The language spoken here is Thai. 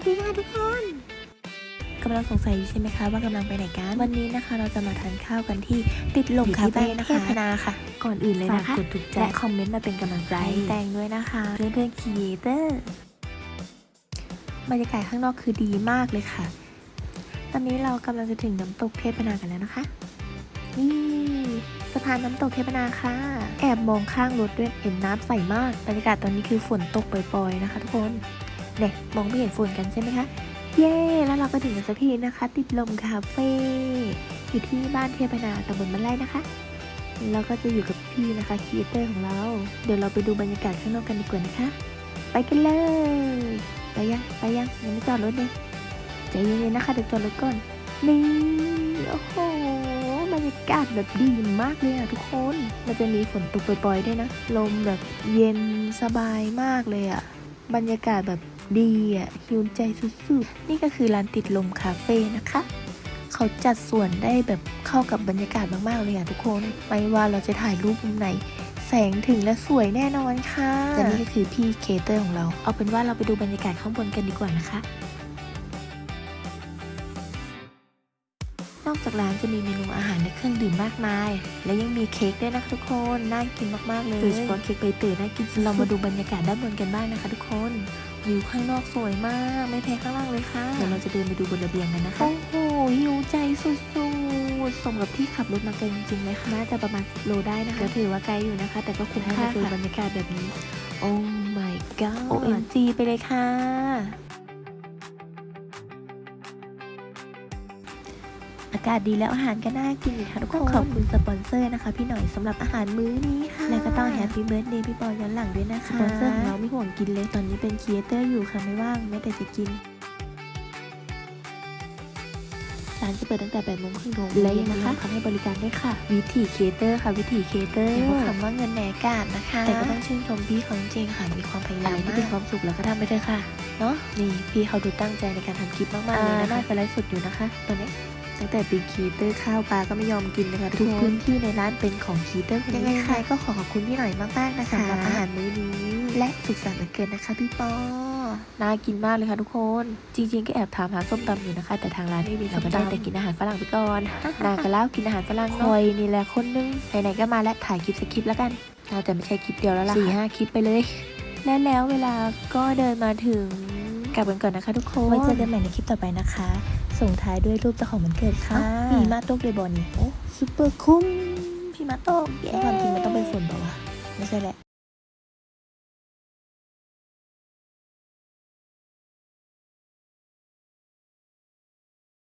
วัสดีค่ะทุกคนกำลังสงสัยอยู่ใช่ไหมคะว่ากำลังไปไหนกันวันนี้นะคะ เราจะมาทานข้าวกันที่ติดลมอยู่คาที่เฟ่บ้านนะคะเทพนาค่ะ ก่อนอื่นเลยนะฝากกกดดถูถูกกใจใจและคอมเมนต์มาเป็นกำลังใจให้แตงด้วยนะคะเพื่อนเพื่อนคีเตอร์บรรยากาศข้างนอกคือดีมากเลยค่ะ ตอนนี้เรากำลังจะถึงน้ำตกเทพนากันแล้วนะคะนี่สะพานน้ำตกเทพนาค่ะ แอบมองข้างรถด้วยเห็นน้ำใสมากบรรยากาศตอนนี้คือฝนตกปล่อยๆนะคะ ทุกคน เนี่ยมองไม่เห็นฝุ่นกันใช่ไหมคะ เย้ แล้วเราก็ถึงกันสักทีนะคะ ติดลมคาเฟ่อยู่ที่บ้านเทพนาตำบลบ้านไร่นะคะเราก็จะอยู่กับพี่นะคะคีเอเตอร์ของเรา เดี๋ยวเราไปดูบรรยากาศข้างนอกกันดีกว่านะคะ ไปกันเลย ไปยังไปยังยังไม่จอดรถเลยใจเย็นๆนะคะเดี๋ยวจอดรถก่อน นี่โอ้โหบรรยากาศแบบดีมากเลยอะทุกคน มันจะมีฝนตกปล่อยๆด้วยนะ ลมแบบเย็นสบายมากเลยอะ บรรยากาศแบบดีอะฮิวใจสุดๆ นี่ก็คือร้านติดลมคาเฟ่นะคะ เขาจัดส่วนได้แบบเข้ากับบรรยากาศมากๆเลยอะทุกคน ไม่ว่าเราจะถ่ายรูปมุมไหน แสงถึงและสวยแน่นอนค่ะแต่นี่ก็คือพี่เคเตอร์ของเรา เอาเป็นว่าเราไปดูบรรยากาศข้างบนกันดีกว่านะคะ จากร้านจะมีเมนูอาหารและเครื่องดื่มมากมาย และยังมีเค้กด้วยนะคะทุกคน น่ากินมากๆเลยโดยเฉพาะเค้กใบเตยน่ากินสุดๆเรามาดูบรรยากาศด้านบนกันบ้างนะคะ ทุกคนวิวข้างนอกสวยมาก ไม่แพ้ข้างล่างเลยค่ะเดี๋ยวเราจะเดินไปดูบนระเบียงกันนะคะโอ้โหหิวใจสุดๆสมกับที่ขับรถมาไกลจริงๆไหมคะน่าจะประมาณ10โลได้นะคะก็ถือว่าไกลอยู่นะคะ แต่ก็คุ้มค่าเจอบรรยากาศแบบนี้ โอ้ my god OMG ไปเลยค่ะ อากาศดีแล้วอาหารก็น่ากินอีกค่ะทุกคนขอบคุณสปอนเซอร์นะคะ พี่หน่อยสำหรับอาหารมื้อนี้ค่ะ และก็ต้องแฮปปี้เบิร์ดเดย์พี่ปอย้อนหลังด้วยนะคะสปอนเซอร์ของเราไม่ห่วงกินเลยตอนนี้เป็นครีเอเตอร์อยู่ค่ะไม่ว่างแม้แต่จะกินร้านจะเปิดตั้งแต่8โมงครึ่งถึงและยังนะคะเขาให้บริการด้วยค่ะ วิถีครีเอเตอร์ค่ะ วิถีครีเอเตอร์อย่าพูดคำว่าเงินแหนกาดนะคะ แต่ก็ต้องชื่นชมพี่เขาจริงๆค่ะ มีความพยายามอะไรที่เป็นความสุขแล้วก็ทำไปเถอะค่ะ เนาะนี่พี่เขาดูตั้งใจในการทำคลิปมาก ๆ เลยนะคะน่าจะไลฟ์สดอยู่นะคะ ตอนนี้ ตั้งแต่เป็นคีเตอร์ข้าวปลาก็ไม่ยอมกินเลยค่ะทุกพื้นที่ในร้านเป็นของคีเตอร์คนนี้ยังไงใครก็ขอขอบคุณพี่หน่อยมากๆนะคะสำหรับอาหารมื้อนี้ และสุขสันต์วันเกิดนะคะพี่ปอน่ากินมากเลยค่ะทุกคน จริงๆ ก็แอบถามหาส้มตำอยู่นะคะ แต่ทางร้านไม่มีเราก็ได้แต่กินอาหารฝรั่งไปก่อนนากะเล่ากินอาหารฝรั่งคอยนี่แหละคนนึงไหนๆก็มาแล้วถ่ายคลิปสักคลิปแล้วกันน่าจะไม่ใช่คลิปเดียวแล้วล่ะสี่ห้าคลิปไปเลยและแล้วเวลาก็เดินมาถึง กลับกันก่อนนะคะทุกคนไว้เจอกันใหม่ในคลิปต่อไปนะคะ ส่งท้ายด้วยรูปเจ้าของวันเกิดค่ะพี่มาโตกเลยบอลนี่โอ้ซุปเปอร์คุ้มพี่มาโตกเย้ความจริงมันต้องเป็นฝนเปล่าวะไม่ใช่แหละ